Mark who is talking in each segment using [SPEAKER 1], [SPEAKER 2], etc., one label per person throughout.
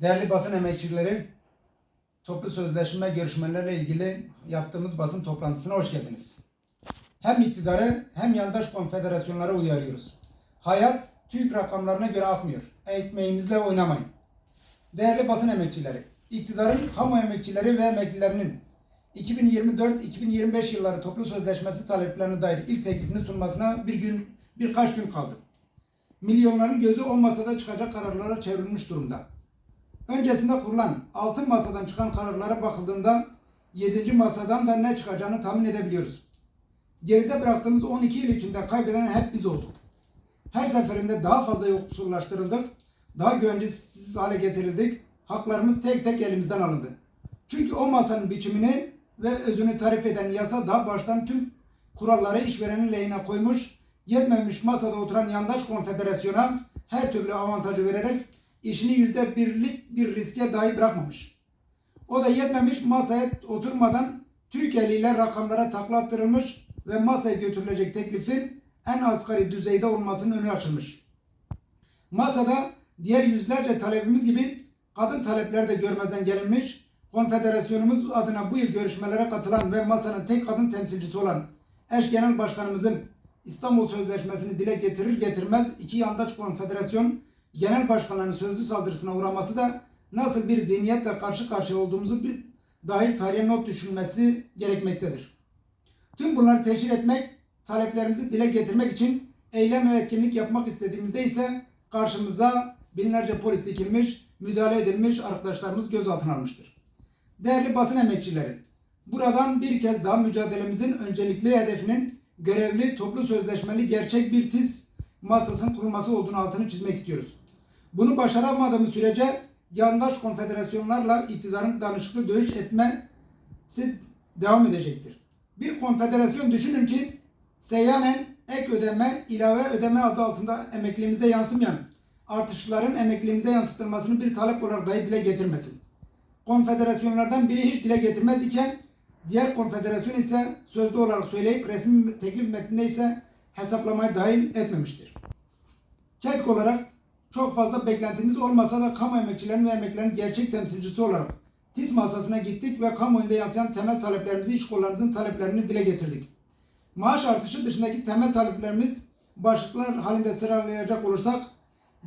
[SPEAKER 1] Değerli basın emekçileri, toplu sözleşme görüşmelerle ilgili yaptığımız basın toplantısına hoş geldiniz. Hem iktidarı hem yandaş konfederasyonlara uyarıyoruz. Hayat TÜİK rakamlarına göre akmıyor. Ekmeğimizle oynamayın. Değerli basın emekçileri, iktidarın kamu emekçileri ve emeklilerinin 2024-2025 yılları toplu sözleşmesi taleplerine dair ilk teklifini sunmasına bir gün birkaç gün kaldı. Milyonların gözü o masada çıkacak kararlara çevrilmiş durumda. Öncesinde kurulan altın masadan çıkan kararlara bakıldığında 7. masadan da ne çıkacağını tahmin edebiliyoruz. Geride bıraktığımız 12 yıl içinde kaybeden hep biz olduk. Her seferinde daha fazla yoksullaştırıldık, daha güvencesiz hale getirildik, haklarımız tek tek elimizden alındı. Çünkü o masanın biçimini ve özünü tarif eden yasa daha baştan tüm kuralları işverenin lehine koymuş, yetmemiş masada oturan yandaş konfederasyona her türlü avantajı vererek işini yüzde birlik bir riske dahi bırakmamış. O da yetmemiş masaya oturmadan TÜİK eliyle rakamlara taklattırılmış ve masaya götürülecek teklifin en asgari düzeyde olmasının önü açılmış. Masada diğer yüzlerce talebimiz gibi kadın talepleri de görmezden gelinmiş, konfederasyonumuz adına bu yıl görüşmelere katılan ve masanın tek kadın temsilcisi olan eş genel başkanımızın İstanbul Sözleşmesi'ni dile getirir getirmez iki yandaş konfederasyon genel başkanlarının sözlü saldırısına uğraması da nasıl bir zihniyetle karşı karşıya olduğumuzu bir dair tarihe not düşülmesi gerekmektedir. Tüm bunları teşhir etmek, taleplerimizi dile getirmek için eylem ve etkinlik yapmak istediğimizde ise karşımıza binlerce polis dikilmiş, müdahale edilmiş arkadaşlarımız gözaltına almıştır. Değerli basın emekçileri, buradan bir kez daha mücadelemizin öncelikli hedefinin görevli toplu sözleşmeli gerçek bir tiz masasının kurulması olduğunu altını çizmek istiyoruz. Bunu başaramadığımız sürece yandaş konfederasyonlarla iktidarın danışıklı dövüş etmesi devam edecektir. Bir konfederasyon düşünün ki seyyanen ek ödeme, ilave ödeme adı altında emekliliğimize yansımayan artışların emekliliğimize yansıtılmasını bir talep olarak dahi dile getirmesin. Konfederasyonlardan biri hiç dile getirmez iken diğer konfederasyon ise sözlü olarak söyleyip resmi teklif metninde ise hesaplamayı dahil etmemiştir. KESK olarak çok fazla beklentimiz olmasa da kamu emekçilerinin ve emeklilerin gerçek temsilcisi olarak TİS masasına gittik ve kamuoyunda yansıyan temel taleplerimizi, iş kollarımızın taleplerini dile getirdik. Maaş artışı dışındaki temel taleplerimiz başlıklar halinde sıralayacak olursak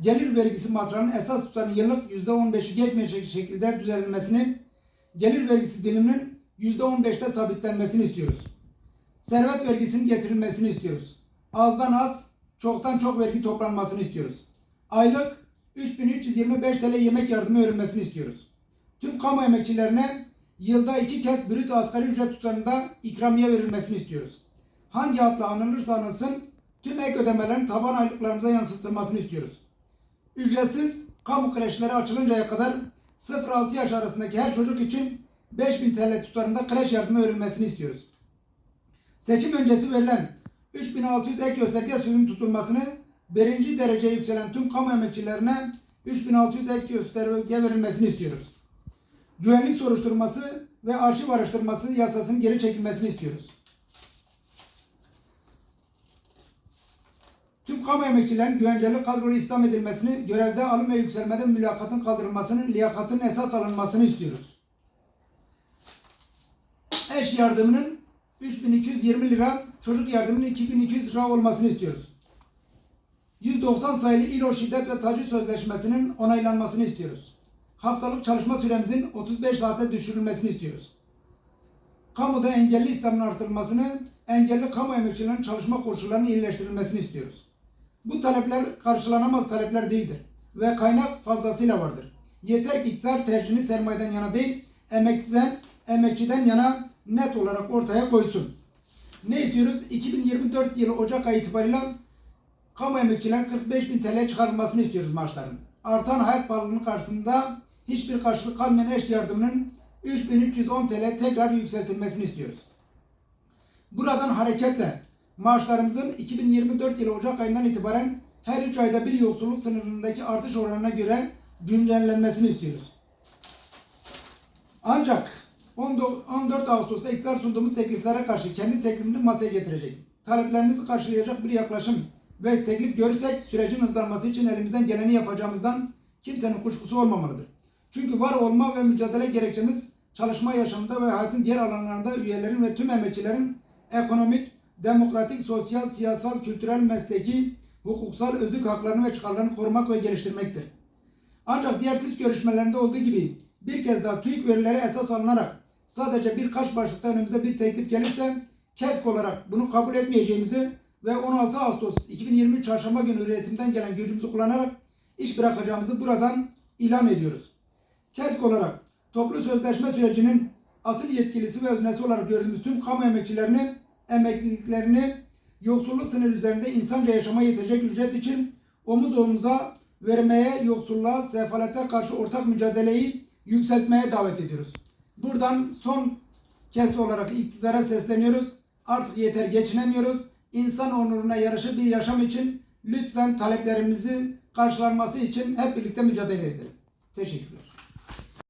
[SPEAKER 1] gelir vergisi matrağının esas tutarı yıllık %15'i geçmeyecek şekilde düzenlenmesini, gelir vergisi diliminin %15'te sabitlenmesini istiyoruz. Servet vergisinin getirilmesini istiyoruz. Azdan az, çoktan çok vergi toplanmasını istiyoruz. Aylık 3325 TL yemek yardımı verilmesini istiyoruz. Tüm kamu emekçilerine yılda iki kez brüt asgari ücret tutarında ikramiye verilmesini istiyoruz. Hangi adla anılırsa anılsın tüm ek ödemelerin taban aylıklarımıza yansıtılmasını istiyoruz. Ücretsiz kamu kreşleri açılıncaya kadar 0-6 yaş arasındaki her çocuk için 5000 TL tutarında kreş yardımı verilmesini istiyoruz. Seçim öncesi verilen 3600 ek gösterge suyunun tutulmasını birinci dereceye yükselen tüm kamu emekçilerine 3600 ek gösterge verilmesini istiyoruz. Güvenlik soruşturması ve arşiv araştırması yasasının geri çekilmesini istiyoruz. Tüm kamu emekçilerin güvenceli kadrolu istihdam edilmesini, görevde alım ve yükselmede mülakatın kaldırılmasını, liyakatın esas alınmasını istiyoruz. Eş yardımının 3220 lira, çocuk yardımının 2200 lira olmasını istiyoruz. 190 sayılı İLO Şiddet ve Taciz Sözleşmesi'nin onaylanmasını istiyoruz. Haftalık çalışma süremizin 35 saate düşürülmesini istiyoruz. Kamuda engelli istihdamın artırılmasını, engelli kamu emekçilerinin çalışma koşullarının iyileştirilmesini istiyoruz. Bu talepler karşılanamaz talepler değildir ve kaynak fazlasıyla vardır. Yeter ki iktidar tercihini sermayeden yana değil, emekliden, emekçiden yana net olarak ortaya koysun. Ne istiyoruz? 2024 yılı Ocak ayı itibariyle kamu emekçilerin 45 bin TL çıkarılmasını istiyoruz maaşların. Artan hayat pahalılığının karşısında hiçbir karşılık kalmayan eş yardımının 3310 TL tekrar yükseltilmesini istiyoruz. Buradan hareketle maaşlarımızın 2024 yılı Ocak ayından itibaren her 3 ayda bir yoksulluk sınırındaki artış oranına göre güncellenmesini istiyoruz. Ancak 14 Ağustos'ta iktidar sunduğumuz tekliflere karşı kendi teklifini masaya getirecek. Taleplerimizi karşılayacak bir yaklaşım ve teklif görürsek sürecin hızlanması için elimizden geleni yapacağımızdan kimsenin kuşkusu olmamalıdır. Çünkü var olma ve mücadele gerekçemiz çalışma yaşamında ve hayatın diğer alanlarında üyelerin ve tüm emekçilerin ekonomik, demokratik, sosyal, siyasal, kültürel, mesleki, hukuksal, özlük haklarını ve çıkarlarını korumak ve geliştirmektir. Ancak diğer TİS görüşmelerinde olduğu gibi bir kez daha TÜİK verileri esas alınarak sadece birkaç başlıkta önümüze bir teklif gelirse KESK olarak bunu kabul etmeyeceğimizi ve 16 Ağustos 2023 Çarşamba günü üretimden gelen gücümüzü kullanarak iş bırakacağımızı buradan ilan ediyoruz. KESK olarak toplu sözleşme sürecinin asıl yetkilisi ve öznesi olarak gördüğümüz tüm kamu emekçilerini, emekliliklerini yoksulluk sınırı üzerinde insanca yaşamaya yetecek ücret için omuz omuza vermeye, yoksulluğa, sefalete karşı ortak mücadeleyi yükseltmeye davet ediyoruz. Buradan son kez olarak iktidara sesleniyoruz. Artık yeter geçinemiyoruz. İnsan onuruna yaraşır bir yaşam için lütfen taleplerimizin karşılanması için hep birlikte mücadele edelim. Teşekkürler.